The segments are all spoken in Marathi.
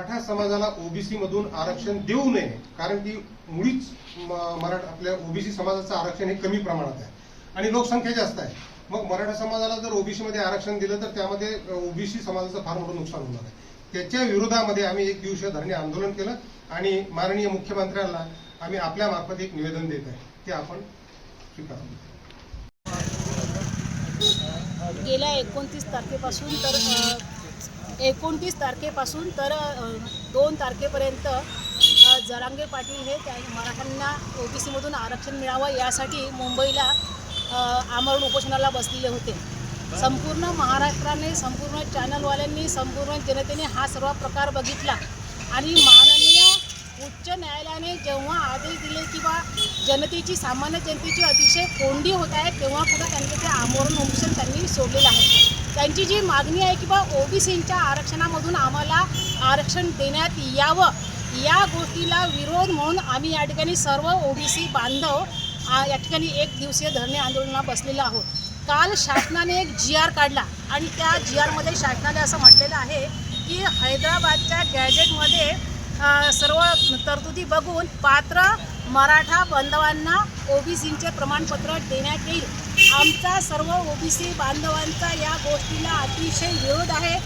मराठा समाजाला ओबीसी मधून आरक्षण देऊ नये कारण की मुळीच मराठा आपल्या ओबीसी समाजाचं आरक्षण हे कमी प्रमाणात आहे. आणि लोकसंख्या जास्त आहे. मग मराठा समाजाला जर ओबीसी मध्ये आरक्षण दिलं तर त्यामध्ये ओबीसी समाजाचं फार मोठं नुकसान होणार आहे. त्याच्या विरोधामध्ये आम्ही एक दिवसीय धरणे आंदोलन केलं आणि माननीय मुख्यमंत्र्यांना आम्ही आपल्या मार्फत एक निवेदन देत आहे. ते आपण स्वीकारावं गेल्या एकोणतीस तारखेपासून तर एकोणतीस तारखेपासून तर दोन तारखेपर्यंत जरांगे पाटील हे त्या मराठ्यांना ओबीसीमधून आरक्षण मिळावं यासाठी मुंबईला आमरण उपोषणाला बसलेले होते. संपूर्ण महाराष्ट्राने संपूर्ण चॅनलवाल्यांनी संपूर्ण जनतेने हा सर्व प्रकार बघितला आणि महान आदेश दिले किंवा जनतेची सामान्य जनतेची अतिशय कोंडी होत आहे तेव्हा कुठं त्यांचं ते आमरण उपोषण त्यांनी सोडलेलं आहे. त्यांची जी मागणी आहे की बा ओबीसींच्या आरक्षणामधून आम्हाला आरक्षण देण्यात यावं या गोष्टीला विरोध म्हणून आम्ही या ठिकाणी सर्व ओबीसी बांधव या ठिकाणी एक दिवसीय धरणे आंदोलनाला बसलेलो आहोत. काल शासनाने एक जी आर काढला आणि त्या जी आरमध्ये शासनाने असं म्हटलेलं आहे की हैदराबादच्या गॅजेटमध्ये सर्व तरतुदी बघून पात्र मराठा बांधवांना ओबीसीचे प्रमाणपत्र देण्यात येईल. आमचा सर्व ओबीसी बांधवांचा या गोष्टीला अतिशय विरोध आहे.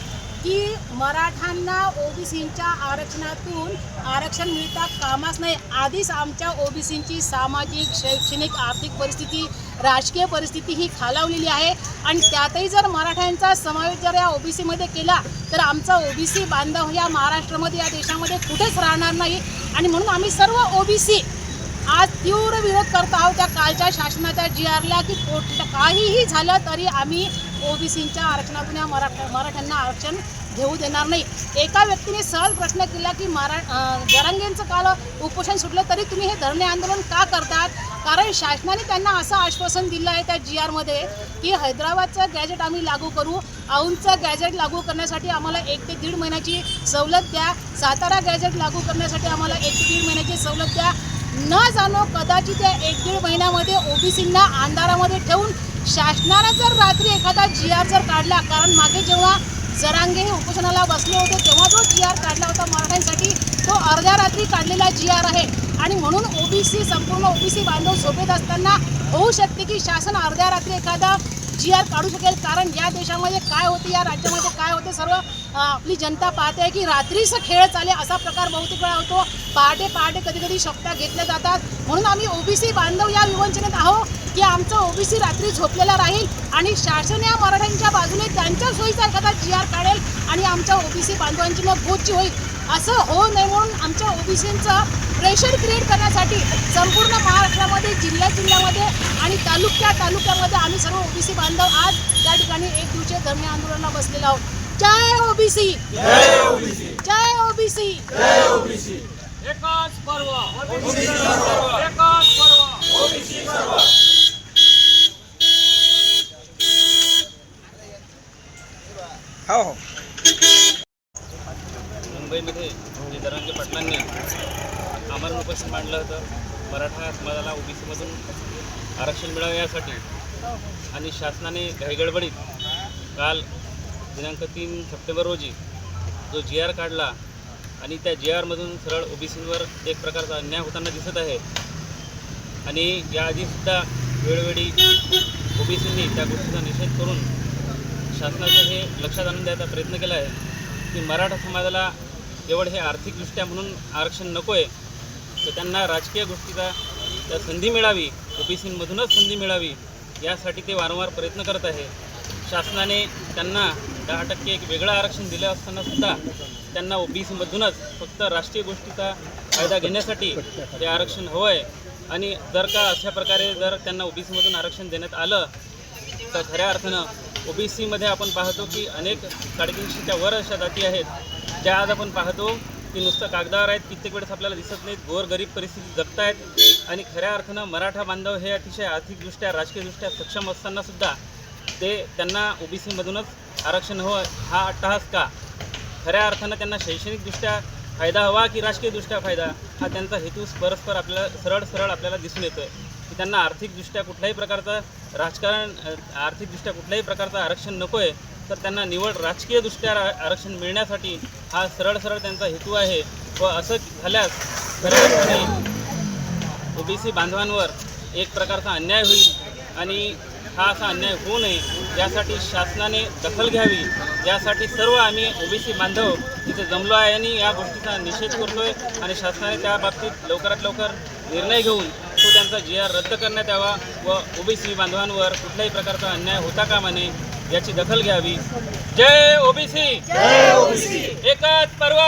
की मराठांना ओबीसींच्या आरक्षणातून आरक्षण मिळता कामाच नाही. आधीच आमच्या ओबीसींची सामाजिक शैक्षणिक आर्थिक परिस्थिती राजकीय परिस्थिती ही खालावलेली आहे. आणि त्यातही जर मराठ्यांचा समावेश जर या ओबीसीमध्ये केला तर आमचा ओबीसी बांधव या महाराष्ट्रामध्ये या देशामध्ये कुठेच राहणार नाही. आणि म्हणून आम्ही सर्व ओबीसी आज तीव्र विरोध करत आहोत त्या कालच्या शासनाच्या जी आरला की कोट काहीही झालं तरी आम्ही ओबीसींच्या आरक्षणातून या मराठा मराठ्यांना आरक्षण घेऊ देणार नाही. एका व्यक्तीने सहज प्रश्न केला की मरा जरंगेंचं जरांगेंचं काल उपोषण सुटलं तरी तुम्ही हे धरणे आंदोलन का करतात? कारण शासनाने त्यांना असं आश्वासन दिलं आहे त्या जी आरमध्ये की हैदराबादचं गॅजेट आम्ही लागू करू. औंधचं गॅजेट लागू करण्यासाठी आम्हाला एक ते दीड महिन्याची सवलत द्या. सातारा गॅजेट लागू करण्यासाठी आम्हाला एक ते दीड महिन्याची सवलत द्या. न जाणो कदाचित या एक दीड महिन्यामध्ये ओबीसींना अंधारामध्ये ठेवून शासनानं जर रात्री एखादा जी आर जर काढला कारण मागे जेव्हा जरांगे हे उपोषणाला बसले होते तेव्हा जो जी आर काढला होता मराठ्यांसाठी तो अर्ध्या रात्री काढलेला जी आर आहे. आणि म्हणून ओबीसी संपूर्ण ओबीसी बांधव झोपेत असताना होऊ शकते की शासन अर्ध्या रात्री एखादा जी आर काढू शकेल कारण या देशामध्ये काय होते या राज्यामध्ये काय होते सर्व आपली जनता पाहते आहे की रात्रीचं खेळ चाले असा प्रकार बहुतेक वेळा होतो. पहाटे पहाटे कधी कधी शक्त्या घेतल्या जातात. म्हणून आम्ही ओबीसी बांधव या विवंचनेत आहोत की आमचं ओबीसी रात्री झोपलेला राहील आणि शासन या मराठ्यांच्या बाजूने त्यांच्या सोयीचा एखादा जी आर काढेल आणि आमच्या ओबीसी बांधवांची मग गोची होईल. असं होऊ नये म्हणून आमच्या ओबीसींचं प्रेशर क्रिएट करण्यासाठी संपूर्ण महा जिल्ह्या जिल्ह्यामध्ये आणि तालुक्या तालुक्यामध्ये आम्ही सर्व ओबीसी बांधव आज त्या ठिकाणी एक दिवसीय धरणे आंदोलनाला बसलेलो आहोत. जय ओबीसी! जय ओबीसी! एकच पर्व! एकच पर्व! हो हो. मुंबईमध्ये जे दरांगे पाटलांनी आमरण उपोषण मांडलं होतं. मराठा समाजाला ओबीसीमधून आरक्षण मिळावं यासाठी आणि शासनाने घाईगडबडीत काल दिनांक तीन सप्टेंबर रोजी जो जी आर काढला आणि त्या जी आरमधून सरळ ओबीसीवर एक प्रकारचा अन्याय होताना दिसत आहे. आणि याआधीसुद्धा वेळोवेळी ओबीसींनी त्या गोष्टीचा निषेध करून शासनाचं हे लक्षात आणून द्यायचा प्रयत्न केला आहे की मराठा समाजाला केवळ हे आर्थिकदृष्ट्या म्हणून आरक्षण नको आहे तर त्यांना राजकीय गोष्टीचा त्या संधी मिळावी ओबीसीमधूनच संधी मिळावी यासाठी ते वारंवार प्रयत्न करत आहे. शासनाने त्यांना दहा टक्के एक वेगळं आरक्षण दिलं असताना सुद्धा त्यांना ओबीसीमधूनच फक्त राष्ट्रीय गोष्टीचा फायदा घेण्यासाठी ते आरक्षण हवं आहे. आणि जर का अशा प्रकारे जर त्यांना ओबीसीमधून आरक्षण देण्यात आलं तर खऱ्या अर्थानं ओबीसीमध्ये आपण पाहतो की अनेक साडेतीनशेच्या वर अशा जाती आहेत. ज्या आज आपण पाहतो की नुसतं कागदावर आहेत कित्येक वेळेस आपल्याला दिसत नाहीत. गोर गरीब परिस्थिती जगतायत. आणि खऱ्या अर्थानं मराठा बांधव हे अतिशय आर्थिकदृष्ट्या राजकीयदृष्ट्या सक्षम असताना सुद्धा ते त्यांना ओबीसीमधूनच आरक्षण हवं हा अट्टहास का? खऱ्या अर्थानं त्यांना शैक्षणिकदृष्ट्या फायदा हवा की राजकीयदृष्ट्या फायदा? हा त्यांचा हेतू परस्पर आपल्याला सरळ सरळ आपल्याला दिसून येतो आहे की त्यांना आर्थिकदृष्ट्या कुठल्याही प्रकारचं राजकारण आर्थिकदृष्ट्या कुठल्याही प्रकारचं आरक्षण नको आहे तर त्यांना निवड राजकीयदृष्ट्या आरक्षण मिळण्यासाठी हा सरळ सरळ त्यांचा हेतू आहे व असं झाल्यास खऱ्या अर्थाने ओबीसी बांधवांवर एक प्रकारचा अन्याय होईल आणि हा असा अन्याय होऊ नये यासाठी शासनाने दखल घ्यावी. यासाठी सर्व आम्ही ओबीसी बांधव इथे जमलो आहे आणि या गोष्टीचा निषेध करतोय आणि शासनाने त्या बाबतीत लवकरात लवकर निर्णय घेऊन तो त्यांचा जी आर रद्द करण्यात यावा व ओबीसी बांधवांवर कुठल्याही प्रकारचा अन्याय होता कामा नये याची दखल घ्यावी. जय ओबीसी. एकच पर्व.